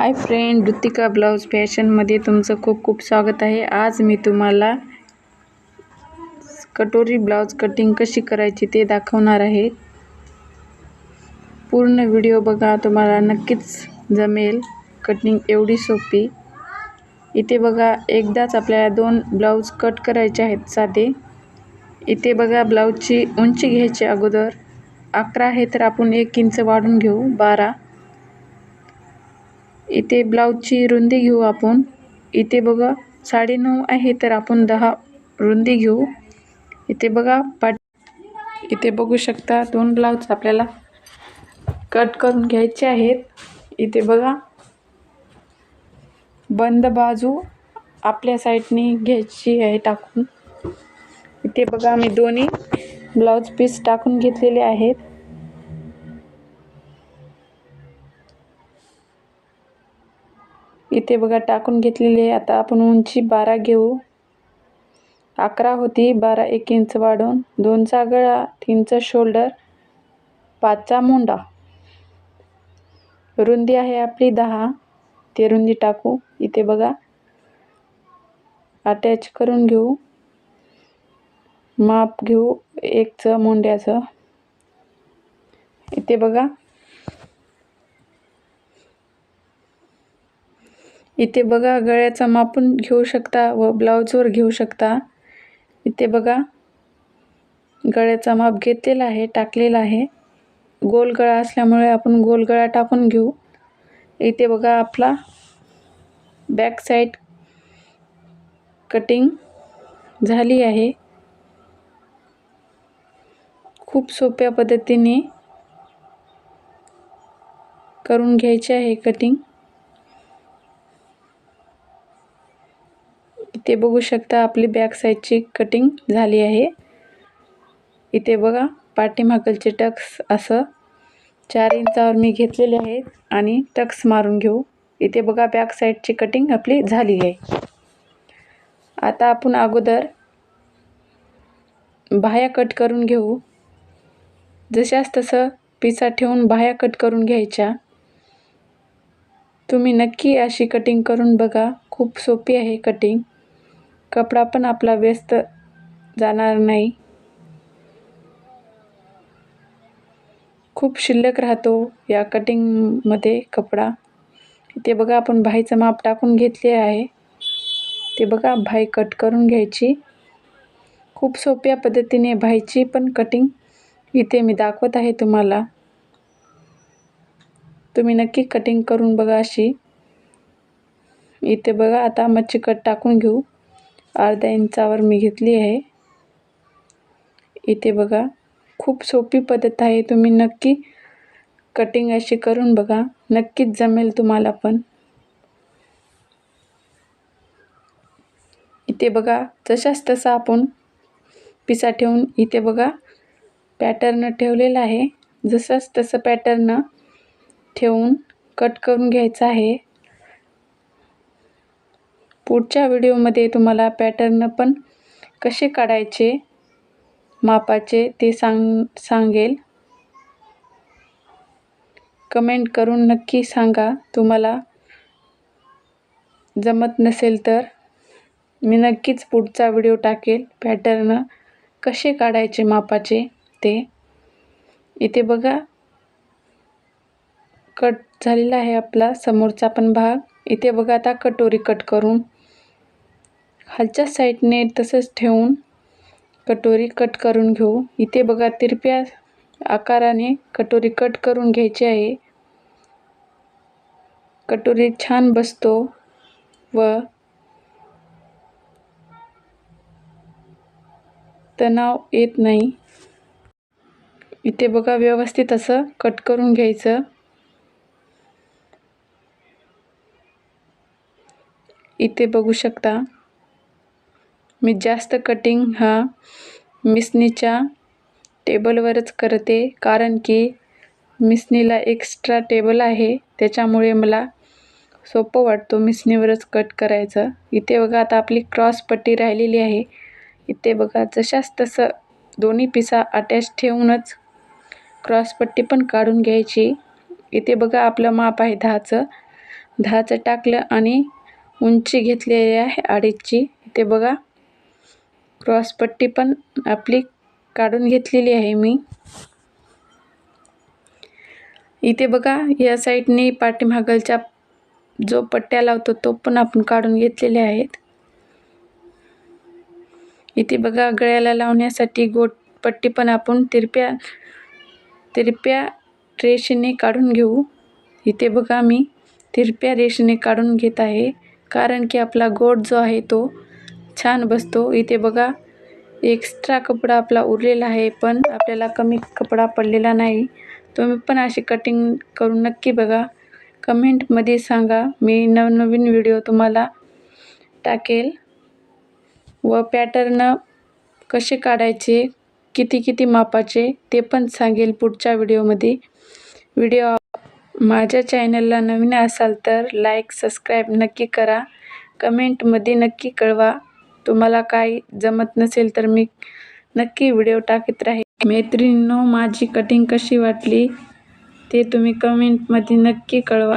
Hi friend Ritika blouse फॅशनमध्ये तुमचं खूप खूप स्वागत आहे. आज मी तुम्हाला कटोरी ब्लाऊज कटिंग कशी करायची ते दाखवणार आहे. पूर्ण व्हिडिओ बघा तुम्हाला नक्कीच जमेल. कटिंग एवढी सोपी. इथे बघा एकदाच आपल्याला दोन ब्लाऊज कट करायचे आहेत साधे. इथे बघा ब्लाऊजची उंची घ्यायची अगोदर. अकरा आहे तर आपण एक इंच वाढून घेऊ बारा. इथे ब्लाऊजची रुंदी घेऊ आपण. इथे बघा साडेनऊ आहे तर आपण दहा रुंदी घेऊ. इथे बघा पाट इथे बघू शकता दोन ब्लाऊज आपल्याला कट करून घ्यायचे आहेत. इथे बघा बंद बाजू आपल्या साईडनी घ्यायची आहे टाकून. इथे बघा मी दोन्ही ब्लाऊज पीस टाकून घेतलेले आहेत. इथे बघा टाकून घेतलेले आता आपण उंची बारा घेऊ. अकरा होती बारा एक इंच वाढून. दोनचा गळा तीनचा शोल्डर पाचचा मोंडा. रुंदी आहे आपली दहा. ते रुंदी टाकू. इथे बघा. अटॅच करून घेऊ. माप घेऊ. एकचं मोंड्याचं. इथे बघा. इथे बघा गळ्याचा मापून घेऊ शकता व ब्लाऊजवर घेऊ शकता. इथे बघा गळ्याचा माप घेतलेला आहे टाकलेला आहे. गोल गळा असल्यामुळे आपण गोल गळा टाकून घेऊ. इथे बघा आपला बॅक साईड कटिंग झाली आहे. खूप सोप्या पद्धतीने करून घ्यायचे आहे कटिंग ते बघू शकता आपली बॅक साईडची कटिंग झाली आहे. इथे बघा पाठीमागलचे टक्स असं चार इंचावर मी घेतलेले आहेत आणि टक्स मारून घेऊ. इथे बघा बॅक साईडची कटिंग आपली झाली आहे. आता आपण अगोदर बाह्या कट करून घेऊ. जशास तसं पिसा ठेवून बाह्या कट करून घ्यायच्या. तुम्ही नक्की अशी कटिंग करून बघा. खूप सोपी आहे कटिंग. कपडा पण आपला व्यस्त जाणार नाही. खूप शिल्लक राहतो या कटिंगमध्ये कपडा. इथे बघा आपण भाईचं माप टाकून घेतले आहे. ते बघा भाई कट करून घ्यायची. खूप सोप्या पद्धतीने भाईची पण कटिंग इथे मी दाखवत आहे तुम्हाला. तुम्ही नक्की कटिंग करून बघा अशी. इथे बघा आता मच्छी कट टाकून घेऊ. अर्धा इंचावर मी घेतली आहे. इथे बघा खूप सोपी पद्धत आहे. तुम्ही नक्की कटिंग अशी करून बघा. नक्कीच जमेल तुम्हाला पण. इथे बघा जशाच तसा आपण पिसा ठेवून इथे बघा पॅटर्न ठेवलेला आहे. जसंच तसं पॅटर्न ठेवून कट करून घ्यायचं आहे. पुढच्या व्हिडिओमध्ये तुम्हाला पॅटर्न पण कसे काढायचे मापाचे ते सांग सांगेल. कमेंट करून नक्की सांगा. तुम्हाला जमत नसेल तर मी नक्कीच पुढचा व्हिडिओ टाकेल. पॅटर्न कसे काढायचे मापाचे ते. इथे बघा. कट झालेला आहे आपला समोरचा पण भाग. इथे बघा आता कटोरी कट करून. खालच्या साईडने तसंच ठेवून कटोरी कट करून घेऊ. इथे बघा तिरप्या आकाराने कटोरी कट करून घ्यायची आहे. कटोरी छान बसतो व तणाव येत नाही. इथे बघा व्यवस्थित असं कट करून घ्यायचं. इथे बघू शकता. मी जास्त कटिंग हा मिसनीच्या टेबलवरच करते. कारण की मिसनीला एक्स्ट्रा टेबल आहे. त्याच्यामुळे मला सोपं वाटतो मिसनीवरच कट करायचं. इथे बघा आता आपली क्रॉस पट्टी राहिलेली आहे. इथे बघा जशाच तसं दोन्ही पिसा अटॅच ठेवूनच क्रॉस पट्टी पण काढून घ्यायची. इथे बघा आपलं माप आहे दहाचं. दहाचं टाकलं आणि उंची घेतलेली आहे अडीचची. इथे बघा क्रॉसपट्टी पण आपली काढून घेतलेली आहे मी. इथे बघा या साईडने पाठीमागलच्या जो पट्ट्या लावतो तो पण आपण काढून घेतलेले आहेत. इथे बघा गळ्याला लावण्यासाठी गोट पट्टी पण आपण तिरप्या तिरप्या रेषेने काढून घेऊ. इथे बघा मी तिरप्या रेषेने काढून घेत आहे कारण की आपला गोट जो आहे तो छान बसतो. इथे बघा एक्स्ट्रा कपडा आपला उरलेला आहे पण आपल्याला कमी कपडा पडलेला नाही. तुम्ही पण अशी कटिंग करून नक्की बघा. कमेंटमध्ये सांगा. मी नवनवीन व्हिडिओ तुम्हाला टाकेल. व पॅटर्न कसे काढायचे किती किती मापाचे ते पण सांगेल पुढच्या व्हिडिओमध्ये व्हिडिओ माझ्या चॅनलला नवीन असाल तर लाईक सबस्क्राईब नक्की करा. कमेंटमध्ये नक्की कळवा. तुम्हाला काही जमत नसेल तर मी नक्की व्हिडिओ टाकत राहील मैत्रिणींनो माझी कटिंग कशी वाटली ते तुम्ही कमेंटमध्ये नक्की कळवा.